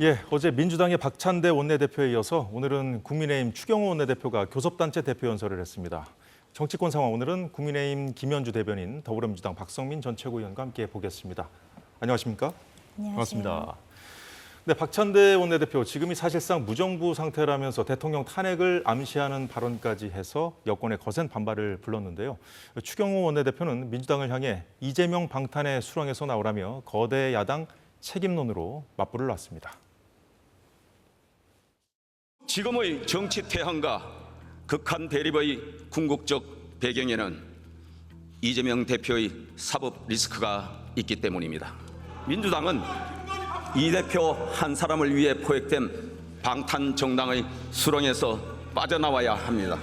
예, 어제 민주당의 박찬대 원내대표에 이어서 오늘은 국민의힘 추경호 원내대표가 교섭단체 대표 연설을 했습니다. 정치권 상황 오늘은 국민의힘 김현주 대변인, 더불어민주당 박성민 전 최고위원과 함께 보겠습니다. 안녕하십니까? 안녕하세요. 반갑습니다. 네, 박찬대 원내대표 지금이 사실상 무정부 상태라면서 대통령 탄핵을 암시하는 발언까지 해서 여권의 거센 반발을 불렀는데요. 추경호 원내대표는 민주당을 향해 이재명 방탄의 수렁에서 나오라며 거대 야당 책임론으로 맞불을 놨습니다. 지금의 정치 태양과 극한 대립의 궁극적 배경에는 이재명 대표의 사법 리스크가 있기 때문입니다. 민주당은 이 대표 한 사람을 위해 포획된 방탄 정당의 수렁에서 빠져나와야 합니다.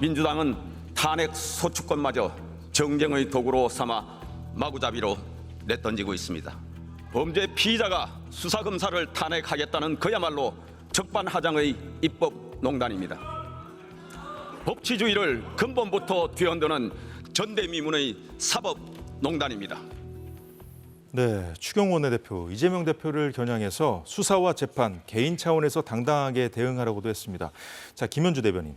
민주당은 탄핵 소추권마저 정쟁의 도구로 삼아 마구잡이로 내던지고 있습니다. 범죄 피의자가 수사 검사를 탄핵하겠다는 그야말로 적반하장의 입법 농단입니다. 법치주의를 근본부터 뒤흔드는 전대미문의 사법 농단입니다. 네, 추경호 원내대표 이재명 대표를 겨냥해서 수사와 재판 개인 차원에서 당당하게 대응하라고도 했습니다. 자, 김현주 대변인.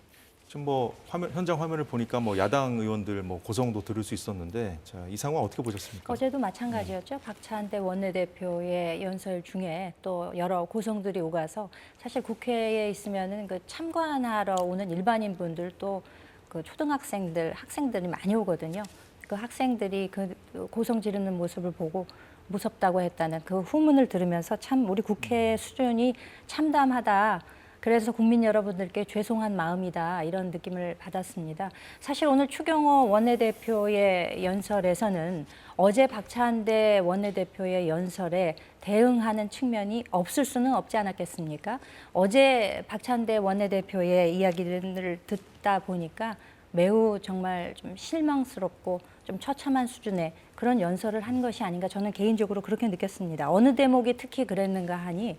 지금 뭐 화면 현장 화면을 보니까 뭐 야당 의원들 뭐 고성도 들을 수 있었는데 자, 이 상황 어떻게 보셨습니까? 어제도 마찬가지였죠. 박찬 대 원내대표의 연설 중에 또 여러 고성들이 오가서 사실 국회에 있으면은 그 참관하러 오는 일반인 분들 또그 초등학생들 학생들이 많이 오거든요. 그 학생들이 그 고성 지르는 모습을 보고 무섭다고 했다는 그 후문을 들으면서 참 우리 국회 수준이 참담하다. 그래서 국민 여러분들께 죄송한 마음이다 이런 느낌을 받았습니다. 사실 오늘 추경호 원내대표의 연설에서는 어제 박찬대 원내대표의 연설에 대응하는 측면이 없을 수는 없지 않았겠습니까? 어제 박찬대 원내대표의 이야기를 듣다 보니까 매우 정말 좀 실망스럽고 좀 처참한 수준의 그런 연설을 한 것이 아닌가 저는 개인적으로 그렇게 느꼈습니다. 어느 대목이 특히 그랬는가 하니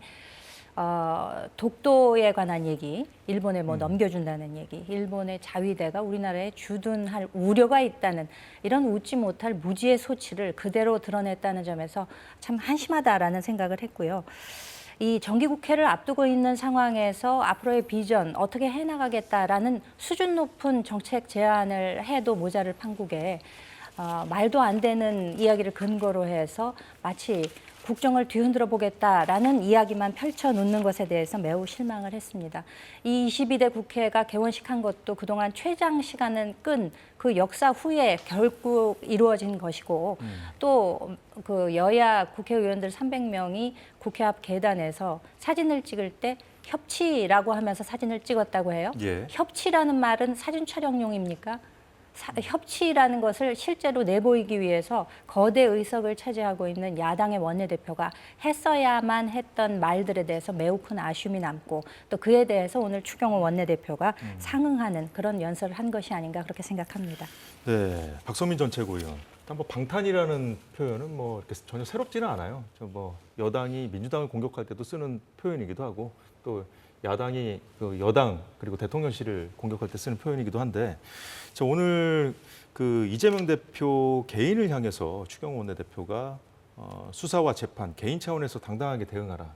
어, 독도에 관한 얘기, 일본에 뭐 넘겨준다는 얘기, 일본의 자위대가 우리나라에 주둔할 우려가 있다는 이런 웃지 못할 무지의 소치를 그대로 드러냈다는 점에서 참 한심하다라는 생각을 했고요. 이 정기국회를 앞두고 있는 상황에서 앞으로의 비전 어떻게 해나가겠다라는 수준 높은 정책 제안을 해도 모자를 판국에 어, 말도 안 되는 이야기를 근거로 해서 마치 국정을 뒤흔들어 보겠다라는 이야기만 펼쳐 놓는 것에 대해서 매우 실망을 했습니다. 이 22대 국회가 개원식한 것도 그동안 최장 시간은 끈 그 역사 후에 결국 이루어진 것이고 또그 여야 국회의원들 300명이 국회 앞 계단에서 사진을 찍을 때 협치라고 하면서 사진을 찍었다고 해요. 예. 협치라는 말은 사진 촬영용입니까? 사- 협치라는 것을 실제로 내보이기 위해서 거대 의석을 차지하고 있는 야당의 원내대표가 했어야만 했던 말들에 대해서 매우 큰 아쉬움이 남고 또 그에 대해서 오늘 추경호 원내대표가 상응하는 그런 연설을 한 것이 아닌가 그렇게 생각합니다. 네, 박성민 전 최고위원. 일단 뭐 방탄이라는 표현은 뭐 전혀 새롭지는 않아요. 저뭐 여당이 민주당을 공격할 때도 쓰는 표현이기도 하고 또 야당이 그 여당 그리고 대통령실을 공격할 때 쓰는 표현이기도 한데 자, 오늘 그 이재명 대표 개인을 향해서 추경호 원내대표가 어, 수사와 재판 개인 차원에서 당당하게 대응하라.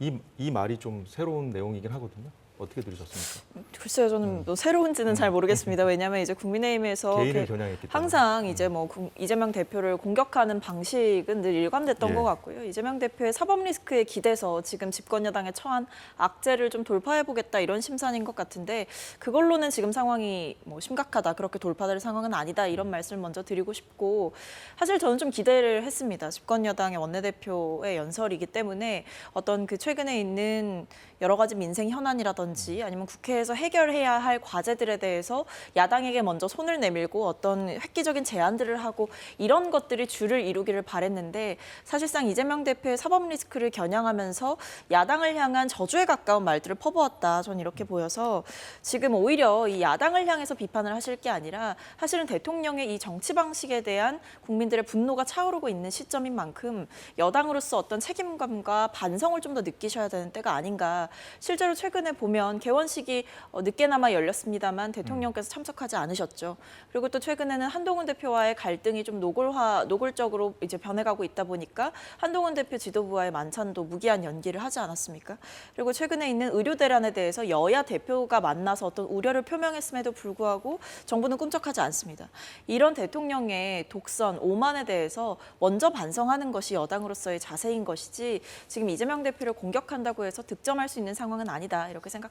이, 이 말이 좀 새로운 내용이긴 하거든요. 어떻게 들으셨습니까? 글쎄요, 저는 뭐 새로운지는 잘 모르겠습니다. 왜냐하면 이제 국민의힘에서 개인을 겨냥했기 때문에. 항상 이제 뭐 국- 이재명 대표를 공격하는 방식은 늘 일관됐던 예. 것 같고요. 이재명 대표의 사법 리스크에 기대서 지금 집권 여당에 처한 악재를 좀 돌파해 보겠다 이런 심산인 것 같은데 그걸로는 지금 상황이 뭐 심각하다 그렇게 돌파될 상황은 아니다 이런 말씀을 먼저 드리고 싶고 사실 저는 좀 기대를 했습니다. 집권 여당의 원내대표의 연설이기 때문에 어떤 그 최근에 있는 여러 가지 민생 현안이라든지 아니면 국회에서 해결해야 할 과제들에 대해서 야당에게 먼저 손을 내밀고 어떤 획기적인 제안들을 하고 이런 것들이 줄을 이루기를 바랬는데 사실상 이재명 대표의 사법 리스크를 겨냥하면서 야당을 향한 저주에 가까운 말들을 퍼부었다. 전 이렇게 보여서 지금 오히려 이 야당을 향해서 비판을 하실 게 아니라 사실은 대통령의 이 정치 방식에 대한 국민들의 분노가 차오르고 있는 시점인 만큼 여당으로서 어떤 책임감과 반성을 좀 더 느끼셔야 되는 때가 아닌가. 실제로 최근에 보면 보면 개원식이 어, 늦게나마 열렸습니다만 대통령께서 참석하지 않으셨죠. 그리고 또 최근에는 한동훈 대표와의 갈등이 좀 노골화, 노골적으로 이제 변해가고 있다 보니까 한동훈 대표 지도부와의 만찬도 무기한 연기를 하지 않았습니까? 그리고 최근에 있는 의료 대란에 대해서 여야 대표가 만나서 어떤 우려를 표명했음에도 불구하고 정부는 꿈쩍하지 않습니다. 이런 대통령의 독선, 오만에 대해서 먼저 반성하는 것이 여당으로서의 자세인 것이지 지금 이재명 대표를 공격한다고 해서 득점할 수 있는 상황은 아니다 이렇게 생각합니다.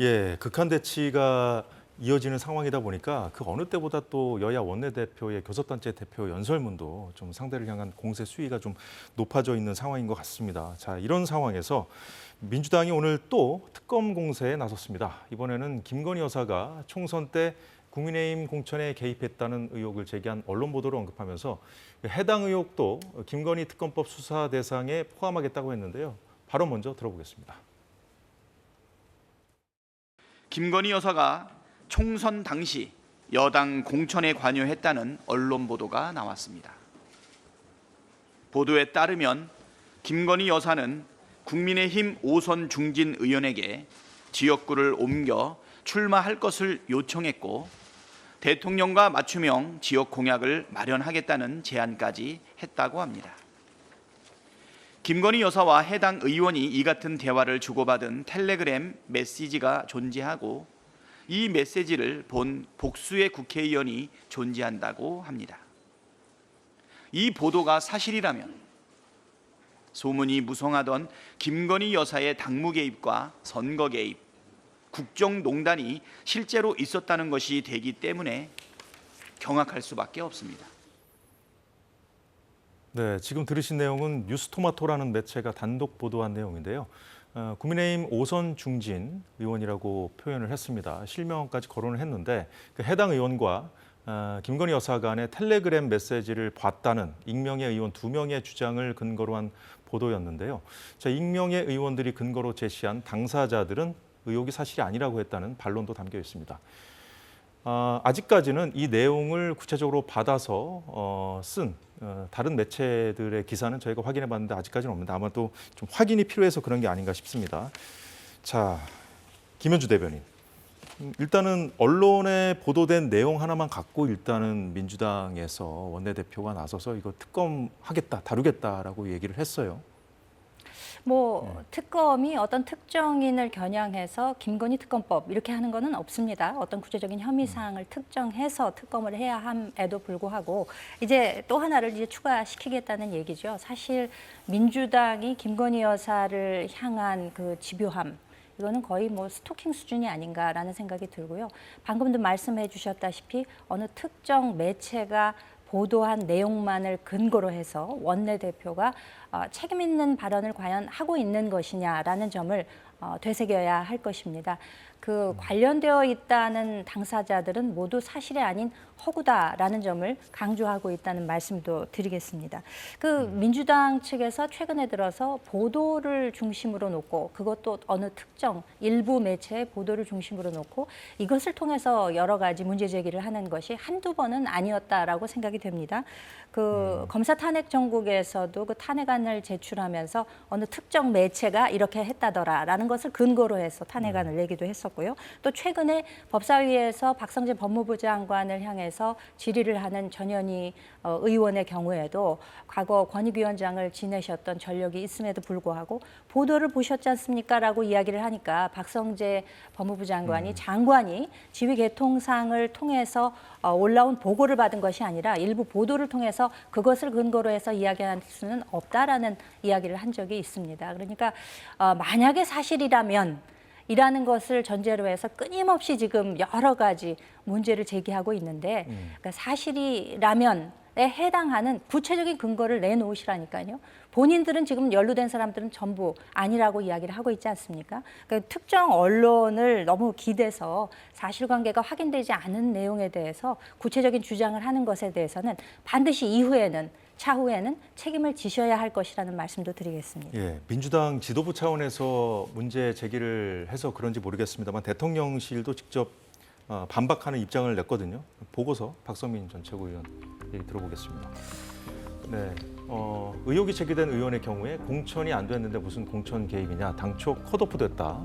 예, 극한 대치가 이어지는 상황이다 보니까 그 어느 때보다 또 여야 원내대표의 교섭단체 대표 연설문도 좀 상대를 향한 공세 수위가 좀 높아져 있는 상황인 것 같습니다. 자, 이런 상황에서 민주당이 오늘 또 특검 공세에 나섰습니다. 이번에는 김건희 여사가 총선 때 국민의힘 공천에 개입했다는 의혹을 제기한 언론 보도를 언급하면서 해당 의혹도 김건희 특검법 수사 대상에 포함하겠다고 했는데요. 바로 먼저 들어보겠습니다. 김건희 여사가 총선 당시 여당 공천에 관여했다는 언론 보도가 나왔습니다. 보도에 따르면 김건희 여사는 국민의힘 오선 중진 의원에게 지역구를 옮겨 출마할 것을 요청했고 대통령과 맞춤형 지역 공약을 마련하겠다는 제안까지 했다고 합니다. 김건희 여사와 해당 의원이 이 같은 대화를 주고받은 텔레그램 메시지가 존재하고 이 메시지를 본 복수의 국회의원이 존재한다고 합니다. 이 보도가 사실이라면 소문이 무성하던 김건희 여사의 당무 개입과 선거 개입, 국정농단이 실제로 있었다는 것이 되기 때문에 경악할 수밖에 없습니다. 네, 지금 들으신 내용은 뉴스토마토라는 매체가 단독 보도한 내용인데요. 어, 국민의힘 오선 중진 의원이라고 표현을 했습니다. 실명까지 거론을 했는데 그 해당 의원과 어, 김건희 여사 간의 텔레그램 메시지를 봤다는 익명의 의원 두 명의 주장을 근거로 한 보도였는데요. 자, 익명의 의원들이 근거로 제시한 당사자들은 의혹이 사실이 아니라고 했다는 반론도 담겨 있습니다. 아, 아직까지는 이 내용을 구체적으로 받아서 어, 쓴 어, 다른 매체들의 기사는 저희가 확인해 봤는데 아직까지는 없는데 아마 또좀 확인이 필요해서 그런 게 아닌가 싶습니다. 자, 김현주 대변인. 음, 일단은 언론에 보도된 내용 하나만 갖고 일단은 민주당에서 원내대표가 나서서 이거 특검하겠다, 다루겠다라고 얘기를 했어요. 뭐 특검이 어떤 특정인을 겨냥해서 김건희 특검법 이렇게 하는 거는 없습니다. 어떤 구체적인 혐의 사항을 특정해서 특검을 해야 함에도 불구하고 이제 또 하나를 이제 추가시키겠다는 얘기죠. 사실 민주당이 김건희 여사를 향한 그 집요함 이거는 거의 뭐 스토킹 수준이 아닌가라는 생각이 들고요. 방금도 말씀해 주셨다시피 어느 특정 매체가 보도한 내용만을 근거로 해서 원내대표가 어, 책임 있는 발언을 과연 하고 있는 것이냐라는 점을 어, 되새겨야 할 것입니다. 그 관련되어 있다는 당사자들은 모두 사실이 아닌 허구다라는 점을 강조하고 있다는 말씀도 드리겠습니다. 그 민주당 측에서 최근에 들어서 보도를 중심으로 놓고 그것도 어느 특정 일부 매체의 보도를 중심으로 놓고 이것을 통해서 여러 가지 문제 제기를 하는 것이 한두 번은 아니었다라고 생각이 됩니다. 그 검사 탄핵 정국에서도 그 탄핵안을 제출하면서 어느 특정 매체가 이렇게 했다더라라는 것을 근거로 해서 탄핵안을 내기도 했었고요. 또 최근에 법사위에서 박성재 법무부 장관을 향해서 질의를 하는 전현희 어, 의원의 경우에도 과거 권익위원장을 지내셨던 전력이 있음에도 불구하고 보도를 보셨지 않습니까라고 이야기를 하니까 박성재 법무부 장관이 장관이 지휘 개통상을 통해서 어, 올라온 보고를 받은 것이 아니라 일부 보도를 통해서 그것을 근거로 해서 이야기할 수는 없다라는 이야기를 한 적이 있습니다. 그러니까 어, 만약에 사실이라면 이라는 것을 전제로 해서 끊임없이 지금 여러 가지 문제를 제기하고 있는데 그러니까 사실이라면 에 해당하는 구체적인 근거를 내놓으시라니까요. 본인들은 지금 연루된 사람들은 전부 아니라고 이야기를 하고 있지 않습니까? 그 특정 언론을 너무 기대서 사실관계가 확인되지 않은 내용에 대해서 구체적인 주장을 하는 것에 대해서는 반드시 이후에는 차후에는 책임을 지셔야 할 것이라는 말씀도 드리겠습니다. 예, 민주당 지도부 차원에서 문제 제기를 해서 그런지 모르겠습니다만 대통령실도 직접 어, 반박하는 입장을 냈거든요. 보고서 박성민 전 최고위원 얘기 들어보겠습니다. 네, 어, 의혹이 제기된 의원의 경우에 공천이 안 됐는데 무슨 공천 개입이냐? 당초 컷오프 됐다.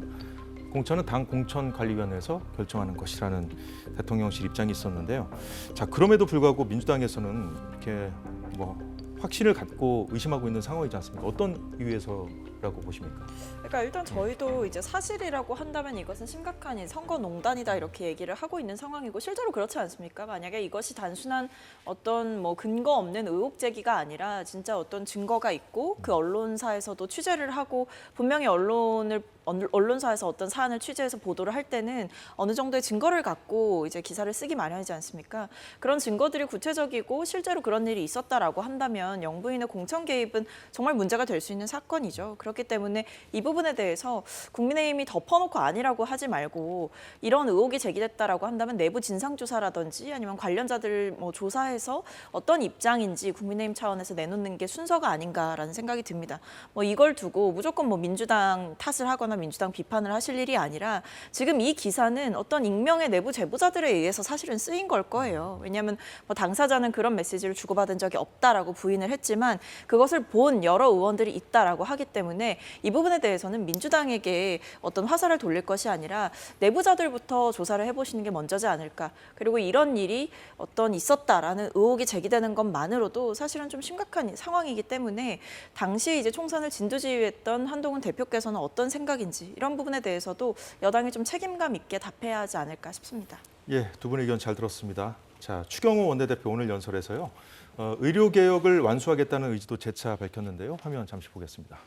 공천은 당 공천관리위원회에서 결정하는 것이라는 대통령실 입장이 있었는데요. 자 그럼에도 불구하고 민주당에서는 이렇게 뭐 확신을 갖고 의심하고 있는 상황이지 않습니까? 어떤 이유에서라고 보십니까? 그러니까 일단 저희도 이제 사실이라고 한다면 이것은 심각한 이 선거 농단이다 이렇게 얘기를 하고 있는 상황이고 실제로 그렇지 않습니까? 만약에 이것이 단순한 어떤 뭐 근거 없는 의혹 제기가 아니라 진짜 어떤 증거가 있고 그 언론사에서도 취재를 하고 분명히 언론을 언- 언론사에서 어떤 사안을 취재해서 보도를 할 때는 어느 정도의 증거를 갖고 이제 기사를 쓰기 마련이지 않습니까? 그런 증거들이 구체적이고 실제로 그런 일이 있었다라고 한다면 영부인의 공천 개입은 정말 문제가 될 수 있는 사건이죠. 그렇기 때문에 이 부분 에 대해서 국민의힘이 덮어놓고 아니라고 하지 말고 이런 의혹이 제기됐다라고 한다면 내부 진상조사라든지 아니면 관련자들 뭐 조사해서 어떤 입장인지 국민의힘 차원에서 내놓는 게 순서가 아닌가라는 생각이 듭니다. 뭐 이걸 두고 무조건 뭐 민주당 탓을 하거나 민주당 비판을 하실 일이 아니라 지금 이 기사는 어떤 익명의 내부 제보자들에 의해서 사실은 쓰인 걸 거예요. 왜냐하면 뭐 당사자는 그런 메시지를 주고받은 적이 없다라고 부인을 했지만 그것을 본 여러 의원들이 있다라고 하기 때문에 이 부분에 대해서 는 민주당에게 어떤 화살을 돌릴 것이 아니라 내부자들부터 조사를 해보시는 게 먼저지 않을까. 그리고 이런 일이 어떤 있었다라는 의혹이 제기되는 것만으로도 사실은 좀 심각한 상황이기 때문에 당시 이제 총선을 진두지휘했던 한동훈 대표께서는 어떤 생각인지 이런 부분에 대해서도 여당이 좀 책임감 있게 답해야 하지 않을까 싶습니다. 예, 두 분의 의견 잘 들었습니다. 자, 추경호 원내대표 오늘 연설에서요. 어, 의료 개혁을 완수하겠다는 의지도 재차 밝혔는데요. 화면 잠시 보겠습니다.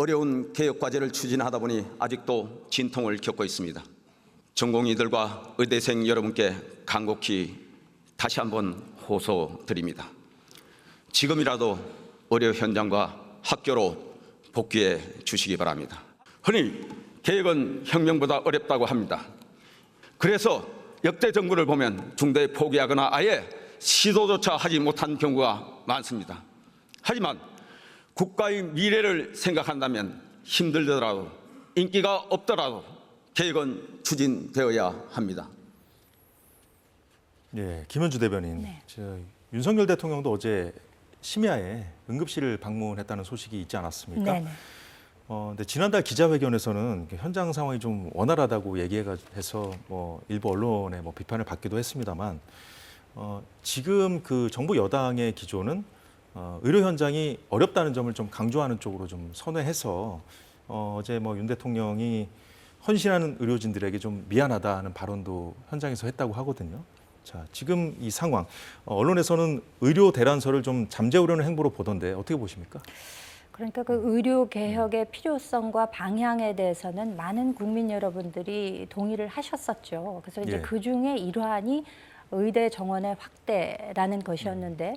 어려운 개혁 과제를 추진하다 보니 아직도 진통을 겪고 있습니다. 전공의들과 의대생 여러분께 간곡히 다시 한번 호소드립니다. 지금이라도 의료 현장과 학교로 복귀해 주시기 바랍니다. 흔히 개혁은 혁명보다 어렵다고 합니다. 그래서 역대 정부를 보면 중도에 포기하거나 아예 시도조차 하지 못한 경우가 많습니다. 하지만 국가의 미래를 생각한다면 힘들더라도 인기가 없더라도 개혁은 추진되어야 합니다. 예, 김현주 대변인. 네. 저, 윤석열 대통령도 어제 심야에 응급실을 방문했다는 소식이 있지 않았습니까? 네네. 어, 근데 지난달 기자회견에서는 현장 상황이 좀 원활하다고 얘기해서 뭐 일부 언론의 뭐 비판을 받기도 했습니다만 어, 지금 그 정부 여당의 기조는 어, 의료 현장이 어렵다는 점을 좀 강조하는 쪽으로 좀 선회해서 어, 어제 뭐 윤 대통령이 헌신하는 의료진들에게 좀 미안하다는 발언도 현장에서 했다고 하거든요. 자, 지금 이 상황 어, 언론에서는 의료 대란설을 좀 잠재우려는 행보로 보던데 어떻게 보십니까? 그러니까 그 의료 개혁의 필요성과 방향에 대해서는 많은 국민 여러분들이 동의를 하셨었죠. 그래서 이제 예. 그 중에 일환이 의대 정원의 확대라는 것이었는데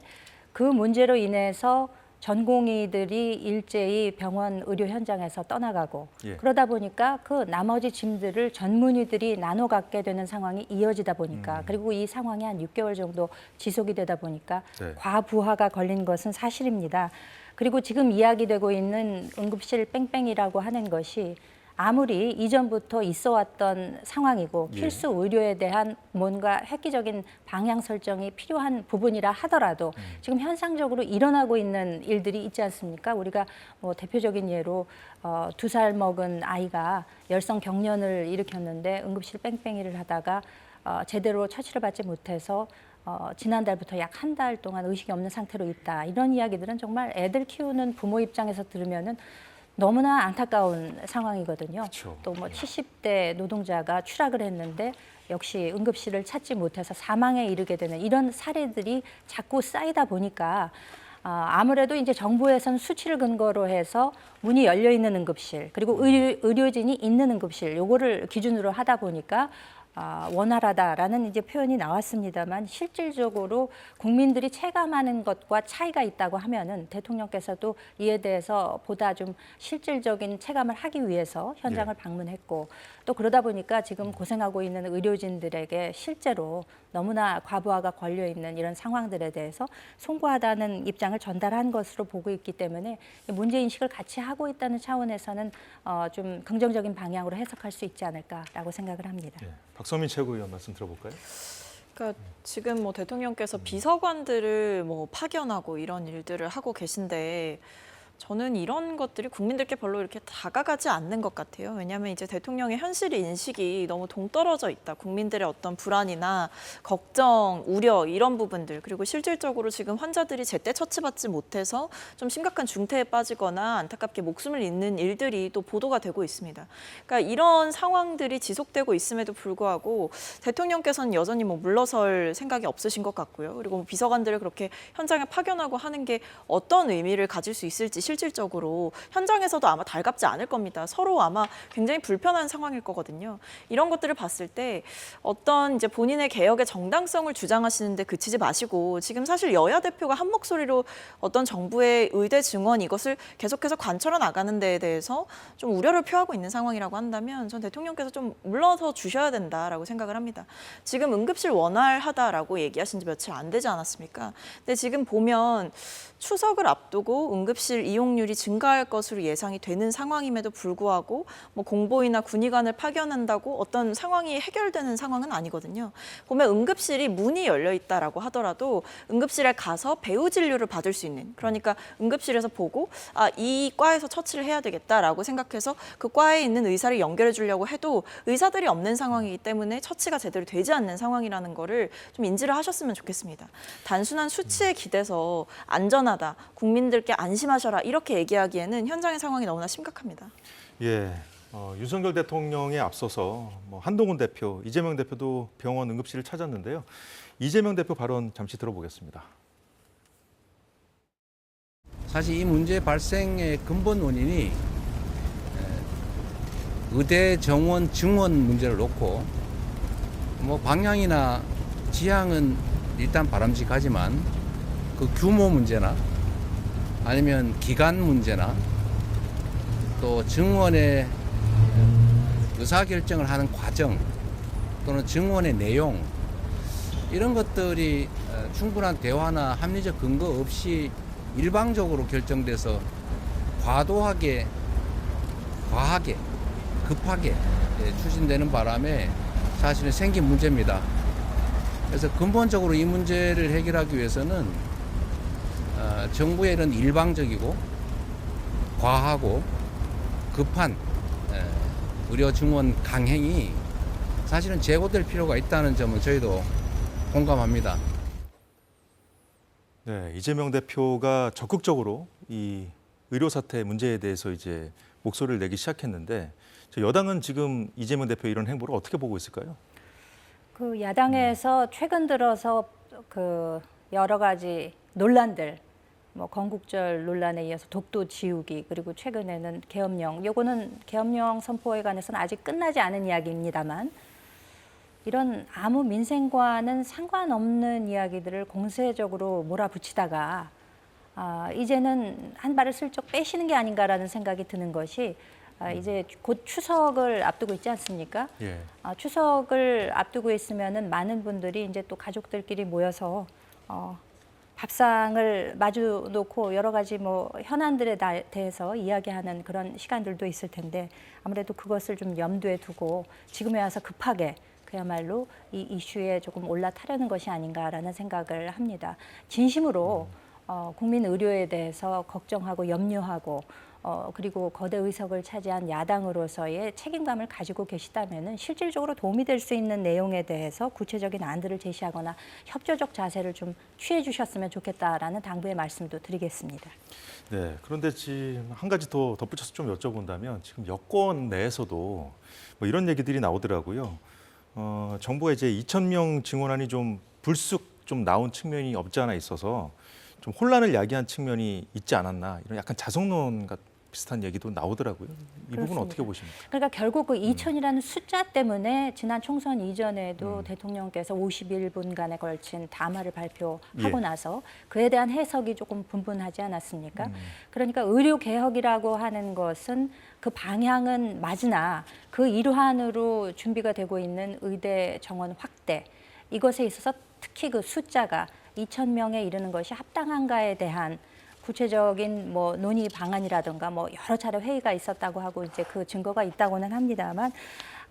그 문제로 인해서 전공의들이 일제히 병원 의료 현장에서 떠나가고 예. 그러다 보니까 그 나머지 짐들을 전문의들이 나눠 갖게 되는 상황이 이어지다 보니까 그리고 이 상황이 한 6개월 정도 지속이 되다 보니까 네. 과부하가 걸린 것은 사실입니다. 그리고 지금 이야기되고 있는 응급실 뺑뺑이라고 하는 것이 아무리 이전부터 있어 왔던 상황이고 예. 필수 의료에 대한 뭔가 획기적인 방향 설정이 필요한 부분이라 하더라도 음. 지금 현상적으로 일어나고 있는 일들이 있지 않습니까? 우리가 뭐 대표적인 예로 어, 두 살 먹은 아이가 열성 경련을 일으켰는데 응급실 뺑뺑이를 하다가 어, 제대로 처치를 받지 못해서 어, 지난달부터 약 한 달 동안 의식이 없는 상태로 있다. 이런 이야기들은 정말 애들 키우는 부모 입장에서 들으면은 너무나 안타까운 상황이거든요. 또 뭐 70대 노동자가 추락을 했는데 역시 응급실을 찾지 못해서 사망에 이르게 되는 이런 사례들이 자꾸 쌓이다 보니까 아, 아무래도 이제 정부에선 수치를 근거로 해서 문이 열려 있는 응급실 그리고 의료, 의료진이 있는 응급실 요거를 기준으로 하다 보니까 아, 원활하다라는 이제 표현이 나왔습니다만 실질적으로 국민들이 체감하는 것과 차이가 있다고 하면은 대통령께서도 이에 대해서 보다 좀 실질적인 체감을 하기 위해서 현장을 방문했고 또 그러다 보니까 지금 고생하고 있는 의료진들에게 실제로 너무나 과부하가 걸려 있는 이런 상황들에 대해서 송구하다는 입장을 전달한 것으로 보고 있기 때문에 문제 인식을 같이 하고 있다는 차원에서는 어, 좀 긍정적인 방향으로 해석할 수 있지 않을까라고 생각을 합니다. 예, 박서민 최고위원 말씀 들어볼까요? 그러니까 지금 뭐 대통령께서 비서관들을 뭐 파견하고 이런 일들을 하고 계신데 저는 이런 것들이 국민들께 별로 이렇게 다가가지 않는 것 같아요. 왜냐하면 이제 대통령의 현실 인식이 너무 동떨어져 있다. 국민들의 어떤 불안이나 걱정, 우려 이런 부분들 그리고 실질적으로 지금 환자들이 제때 처치받지 못해서 좀 심각한 중태에 빠지거나 안타깝게 목숨을 잃는 일들이 또 보도가 되고 있습니다. 그러니까 이런 상황들이 지속되고 있음에도 불구하고 대통령께서는 여전히 뭐 물러설 생각이 없으신 것 같고요. 그리고 뭐 비서관들을 그렇게 현장에 파견하고 하는 게 어떤 의미를 가질 수 있을지 실질적으로 현장에서도 아마 달갑지 않을 겁니다. 서로 아마 굉장히 불편한 상황일 거거든요. 이런 것들을 봤을 때 어떤 이제 본인의 개혁의 정당성을 주장하시는데 그치지 마시고 지금 사실 여야 대표가 한 목소리로 어떤 정부의 의대 증원 이것을 계속해서 관철해 나가는 데에 대해서 좀 우려를 표하고 있는 상황이라고 한다면 전 대통령께서 좀 물러서 주셔야 된다라고 생각을 합니다. 지금 응급실 원활하다라고 얘기하신 지 며칠 안 되지 않았습니까? 근데 지금 보면 추석을 앞두고 응급실 이용 률이 증가할 것으로 예상이 되는 상황임에도 불구하고 뭐 공보이나 군의관을 파견한다고 어떤 상황이 해결되는 상황은 아니거든요. 보면 응급실이 문이 열려 있다라고 하더라도 응급실에 가서 배우 진료를 받을 수 있는 그러니까 응급실에서 보고 아 이 과에서 처치를 해야 되겠다라고 생각해서 그 과에 있는 의사를 연결해 주려고 해도 의사들이 없는 상황이기 때문에 처치가 제대로 되지 않는 상황이라는 거를 좀 인지를 하셨으면 좋겠습니다. 단순한 수치에 기대서 안전하다, 국민들께 안심하셔라 이렇게 얘기하기에는 현장의 상황이 너무나 심각합니다. 예. 어, 윤석열 대통령에 앞서서 뭐 한동훈 대표, 이재명 대표도 병원 응급실을 찾았는데요. 이재명 대표 발언 잠시 들어보겠습니다. 사실 이 문제 발생의 근본 원인이 에, 의대 정원 증원 문제를 놓고 뭐 방향이나 지향은 일단 바람직하지만 그 규모 문제나 아니면 기간 문제나 또 증원의 의사 결정을 하는 과정 또는 증원의 내용 이런 것들이 어, 충분한 대화나 합리적 근거 없이 일방적으로 결정돼서 과도하게 과하게 급하게 예, 추진되는 바람에 사실은 생긴 문제입니다. 그래서 근본적으로 이 문제를 해결하기 위해서는 어, 정부의 이런 일방적이고 과하고 급한 에, 의료 증원 강행이 사실은 제고될 필요가 있다는 점은 저희도 공감합니다. 네, 이재명 대표가 적극적으로 이 의료 사태 문제에 대해서 이제 목소리를 내기 시작했는데 저 여당은 지금 이재명 대표 이런 행보를 어떻게 보고 있을까요? 그 야당에서 최근 들어서 그 여러 가지 논란들 뭐 건국절 논란에 이어서 독도 지우기 그리고 최근에는 계엄령 요거는 계엄령 선포에 관해서는 아직 끝나지 않은 이야기입니다만 이런 아무 민생과는 상관없는 이야기들을 공세적으로 몰아붙이다가 아, 이제는 한 발을 슬쩍 빼시는 게 아닌가라는 생각이 드는 것이 아, 이제 곧 추석을 앞두고 있지 않습니까? 예. 아, 추석을 앞두고 있으면은 많은 분들이 이제 또 가족들끼리 모여서 어, 밥상을 마주 놓고 여러 가지 뭐 현안들에 다- 대해서 이야기하는 그런 시간들도 있을 텐데 아무래도 그것을 좀 염두에 두고 지금에 와서 급하게 그야말로 이 이슈에 조금 올라타려는 것이 아닌가라는 생각을 합니다. 진심으로 어, 국민 의료에 대해서 걱정하고 염려하고 어, 그리고 거대 의석을 차지한 야당으로서의 책임감을 가지고 계시다면은 실질적으로 도움이 될 수 있는 내용에 대해서 구체적인 안들을 제시하거나 협조적 자세를 좀 취해 주셨으면 좋겠다라는 당부의 말씀도 드리겠습니다. 네, 그런데 지금 한 가지 더 덧붙여서 좀 여쭤본다면 지금 여권 내에서도 뭐 이런 얘기들이 나오더라고요. 어, 정부가 이제 2천 명 증원안이 좀 불쑥 좀 나온 측면이 없지 않아 있어서 좀 혼란을 야기한 측면이 있지 않았나 이런 약간 자성론 같 비슷한 얘기도 나오더라고요. 이 부분 은 그렇습니다. 어떻게 보십니까? 그러니까 결국 그 2천이라는 숫자 때문에 지난 총선 이전에도 음. 대통령께서 51분간에 걸친 담화를 발표하고 예. 나서 그에 대한 해석이 조금 분분하지 않았습니까? 음. 그러니까 의료 개혁이라고 하는 것은 그 방향은 맞으나 그 일환으로 준비가 되고 있는 의대 정원 확대 이것에 있어서 특히 그 숫자가 2천 명에 이르는 것이 합당한가에 대한 구체적인 뭐 논의 방안이라든가 뭐 여러 차례 회의가 있었다고 하고 이제 그 증거가 있다고는 합니다만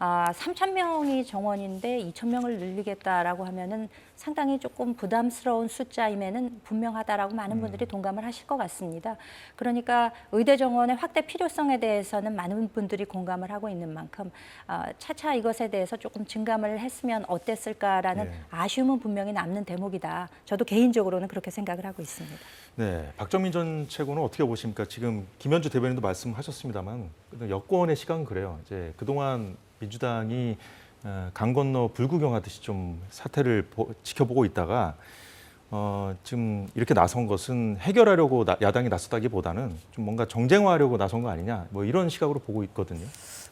아, 3천 명이 정원인데 2천 명을 늘리겠다라고 하면은 상당히 조금 부담스러운 숫자임에는 분명하다라고 많은 분들이 동감을 하실 것 같습니다. 그러니까 의대 정원의 확대 필요성에 대해서는 많은 분들이 공감을 하고 있는 만큼 아, 차차 이것에 대해서 조금 증감을 했으면 어땠을까라는 네. 아쉬움은 분명히 남는 대목이다. 저도 개인적으로는 그렇게 생각을 하고 있습니다. 네, 박정민 전 최고는 어떻게 보십니까? 지금 김현주 대변인도 말씀하셨습니다만 여권의 시각은 그래요. 이제 그동안 민주당이 어, 강 건너 불구경하듯이 좀 사태를 보- 지켜보고 있다가 어, 지금 이렇게 나선 것은 해결하려고 나- 야당이 나섰다기보다는 좀 뭔가 정쟁화하려고 나선 거 아니냐 뭐 이런 시각으로 보고 있거든요.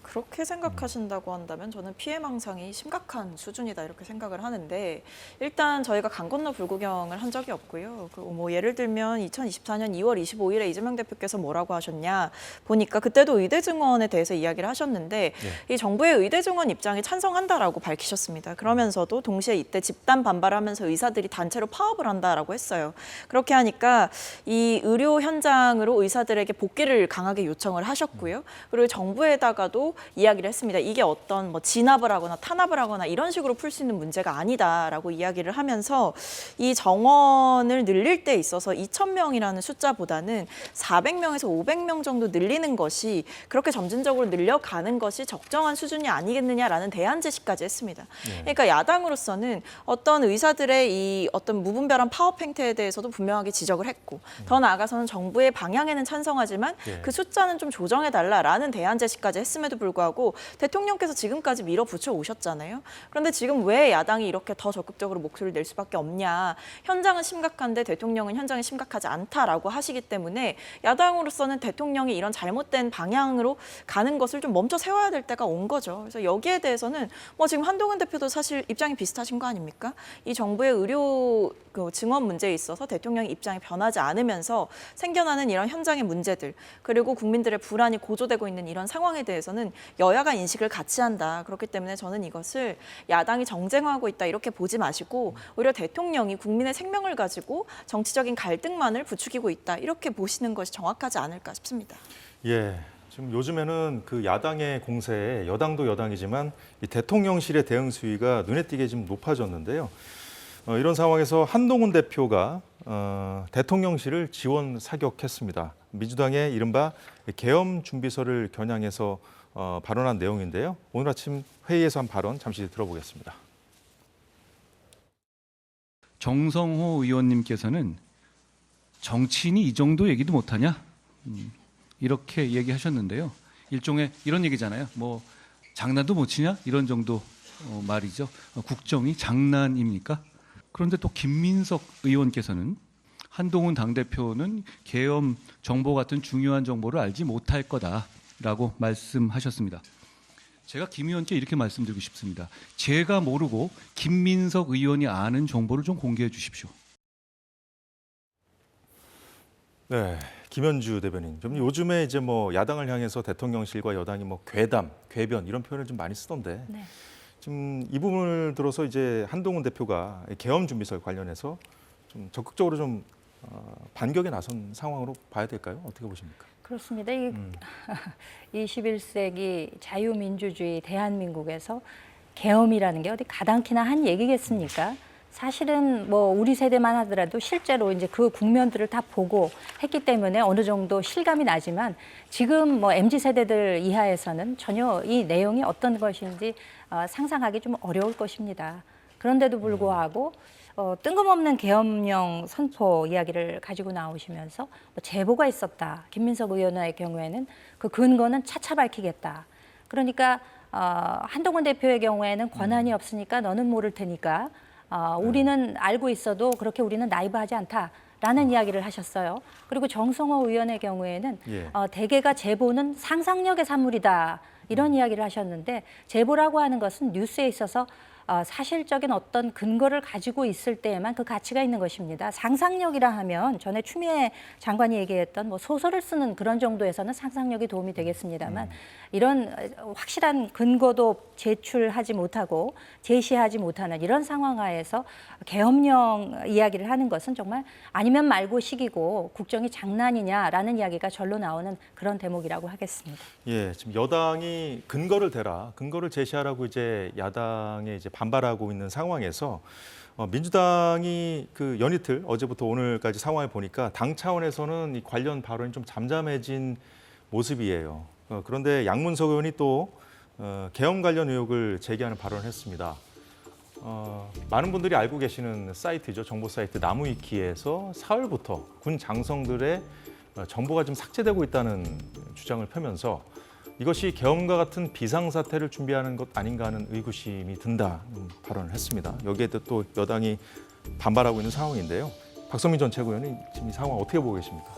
그렇게 생각하신다고 한다면 저는 피해 망상이 심각한 수준이다 이렇게 생각을 하는데 일단 저희가 강 건너 불구경을 한 적이 없고요. 그 뭐 예를 들면 2024년 2월 25일에 이재명 대표께서 뭐라고 하셨냐 보니까 그때도 의대 증원에 대해서 이야기를 하셨는데 이 정부의 의대 증원 입장이 찬성한다라고 밝히셨습니다. 그러면서도 동시에 이때 집단 반발하면서 의사들이 단체로 파업을 한다라고 했어요. 그렇게 하니까 이 의료 현장으로 의사들에게 복귀를 강하게 요청을 하셨고요. 그리고 정부에다가도 이야기를 했습니다. 이게 어떤 뭐 진압을 하거나 탄압을 하거나 이런 식으로 풀 수 있는 문제가 아니다라고 이야기를 하면서 이 정원을 늘릴 때 있어서 2천 명이라는 숫자보다는 400명에서 500명 정도 늘리는 것이 그렇게 점진적으로 늘려가는 것이 적정한 수준이 아니겠느냐라는 대안 제시까지 했습니다. 그러니까 야당으로서는 어떤 의사들의 이 어떤 무분별한 파업 행태에 대해서도 분명하게 지적을 했고 더 나아가서는 정부의 방향에는 찬성하지만 예. 그 숫자는 좀 조정해 달라라는 대안 제시까지 했음에도 불구하고 대통령께서 지금까지 밀어붙여 오셨잖아요. 그런데 지금 왜 야당이 이렇게 더 적극적으로 목소리를 낼 수밖에 없냐? 현장은 심각한데 대통령은 현장이 심각하지 않다라고 하시기 때문에 야당으로서는 대통령이 이런 잘못된 방향으로 가는 것을 좀 멈춰 세워야 될 때가 온 거죠. 그래서 여기에 대해서는 뭐 지금 한동훈 대표도 사실 입장이 비슷하신 거 아닙니까? 이 정부의 의료 그 증원 문제에 있어서 대통령의 입장이 변하지 않으면서 생겨나는 이런 현장의 문제들 그리고 국민들의 불안이 고조되고 있는 이런 상황에 대해서는 여야가 인식을 같이 한다. 그렇기 때문에 저는 이것을 야당이 정쟁화하고 있다 이렇게 보지 마시고 오히려 대통령이 국민의 생명을 가지고 정치적인 갈등만을 부추기고 있다 이렇게 보시는 것이 정확하지 않을까 싶습니다. 예. 지금 요즘에는 그 야당의 공세에 여당도 여당이지만 이 대통령실의 대응 수위가 눈에 띄게 지금 높아졌는데요. 어, 이런 상황에서 한동훈 대표가 어, 대통령실을 지원 사격했습니다. 민주당의 이른바 계엄 준비서를 겨냥해서 어, 발언한 내용인데요. 오늘 아침 회의에서 한 발언 잠시 들어보겠습니다. 정성호 의원님께서는 정치인이 이 정도 얘기도 못하냐 음, 이렇게 얘기하셨는데요. 일종의 이런 얘기잖아요. 뭐 장난도 못 치냐 이런 정도 어, 말이죠. 어, 국정이 장난입니까? 그런데 또 김민석 의원께서는 한동훈 당대표는 계엄 정보 같은 중요한 정보를 알지 못할 거다 라고 말씀하셨습니다. 제가 김 의원께 이렇게 말씀드리고 싶습니다. 제가 모르고 김민석 의원이 아는 정보를 좀 공개해 주십시오. 네, 김현주 대변인. 좀 요즘에 이제 뭐 야당을 향해서 대통령실과 여당이 뭐 괴담, 궤변 이런 표현을 좀 많이 쓰던데 네. 지금 이 부분을 들어서 이제 한동훈 대표가 계엄 준비설 관련해서 좀 적극적으로 좀 어, 반격에 나선 상황으로 봐야 될까요? 어떻게 보십니까? 그렇습니다. 이 음. 21세기 자유민주주의 대한민국에서 계엄이라는 게 어디 가당키나 한 얘기겠습니까? 사실은 뭐 우리 세대만 하더라도 실제로 이제 그 국면들을 다 보고 했기 때문에 어느 정도 실감이 나지만 지금 뭐 MZ 세대들 이하에서는 전혀 이 내용이 어떤 것인지 어, 상상하기 좀 어려울 것입니다. 그런데도 불구하고 어, 뜬금없는 계엄령 선포 이야기를 가지고 나오시면서 뭐 제보가 있었다. 김민석 의원의 경우에는 그 근거는 차차 밝히겠다. 그러니까 어, 한동훈 대표의 경우에는 권한이 없으니까 너는 모를 테니까 어, 우리는 알고 있어도 그렇게 우리는 나이브하지 않다. 라는 이야기를 하셨어요. 그리고 정성호 의원의 경우에는 예. 어, 대개가 제보는 상상력의 산물이다. 이런 이야기를 하셨는데 제보라고 하는 것은 뉴스에 있어서 어, 사실적인 어떤 근거를 가지고 있을 때에만 그 가치가 있는 것입니다. 상상력이라 하면 전에 추미애 장관이 얘기했던 뭐 소설을 쓰는 그런 정도에서는 상상력이 도움이 되겠습니다만 이런 어, 확실한 근거도 제출하지 못하고 제시하지 못하는 이런 상황 하에서 계엄령 이야기를 하는 것은 정말 아니면 말고 식이고 국정이 장난이냐라는 이야기가 절로 나오는 그런 대목이라고 하겠습니다. 예, 지금 여당이 근거를 대라, 근거를 제시하라고 이제 야당에 이제 반발하고 있는 상황에서 어, 민주당이 그 연이틀 어제부터 오늘까지 상황을 보니까 당 차원에서는 이 관련 발언이 좀 잠잠해진 모습이에요. 어, 그런데 양문석 의원이 또 어, 계엄 관련 의혹을 제기하는 발언을 했습니다. 어, 많은 분들이 알고 계시는 사이트죠. 정보 사이트 나무위키에서 사흘부터 군 장성들의 어, 정보가 좀 삭제되고 있다는 주장을 펴면서 이것이 계엄과 같은 비상사태를 준비하는 것 아닌가 하는 의구심이 든다 발언을 했습니다. 여기에 또 여당이 반발하고 있는 상황인데요. 박성민 전 최고위원이 지금 이 상황 어떻게 보고 계십니까?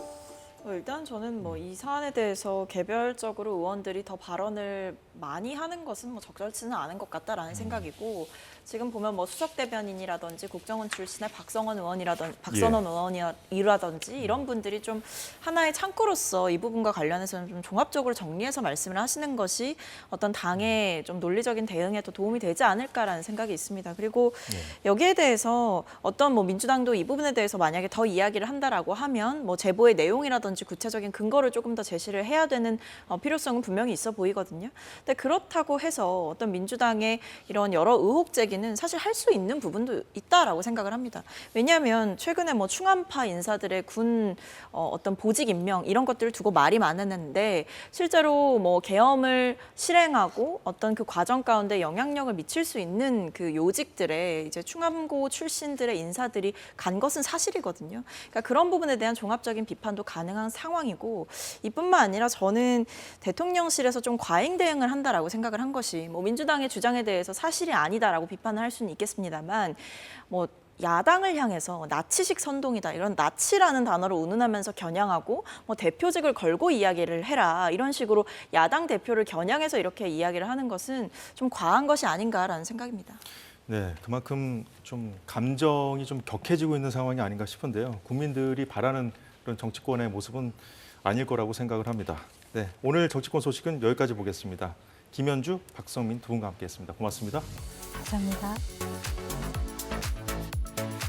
어, 일단 저는 뭐 이 사안에 대해서 개별적으로 의원들이 더 발언을 많이 하는 것은 뭐 적절치는 않은 것 같다라는 생각이고 지금 보면 뭐 수석 대변인이라든지 국정원 출신의 박성원 의원이라든지 박선원 의원이라든지 이런 분들이 좀 하나의 창구로서 이 부분과 관련해서는 좀 종합적으로 정리해서 말씀을 하시는 것이 어떤 당의 좀 논리적인 대응에 더 도움이 되지 않을까라는 생각이 있습니다. 그리고 여기에 대해서 어떤 뭐 민주당도 이 부분에 대해서 만약에 더 이야기를 한다라고 하면 뭐 제보의 내용이라든지 구체적인 근거를 조금 더 제시를 해야 되는 어, 필요성은 분명히 있어 보이거든요. 근데 그렇다고 해서 어떤 민주당의 이런 여러 의혹 제기는 사실 할 수 있는 부분도 있다라고 생각을 합니다. 왜냐하면 최근에 뭐 충암파 인사들의 군 어, 어떤 보직 임명 이런 것들을 두고 말이 많았는데 실제로 뭐 계엄을 실행하고 어떤 그 과정 가운데 영향력을 미칠 수 있는 그 요직들의 이제 충암고 출신들의 인사들이 간 것은 사실이거든요. 그러니까 그런 부분에 대한 종합적인 비판도 가능한 상황이고 이뿐만 아니라 저는 대통령실에서 좀 과잉 대응을 한다라고 생각을 한 것이 뭐 민주당의 주장에 대해서 사실이 아니다라고 비판을 할 수는 있겠습니다만 뭐 야당을 향해서 나치식 선동이다 이런 나치라는 단어를 운운하면서 겨냥하고 뭐 대표직을 걸고 이야기를 해라 이런 식으로 야당 대표를 겨냥해서 이렇게 이야기를 하는 것은 좀 과한 것이 아닌가라는 생각입니다. 네, 그만큼 좀 감정이 좀 격해지고 있는 상황이 아닌가 싶은데요. 국민들이 바라는 그런 정치권의 모습은 아닐 거라고 생각을 합니다. 네, 오늘 정치권 소식은 여기까지 보겠습니다. 김현주, 박성민 두 분과 함께했습니다. 고맙습니다. 감사합니다.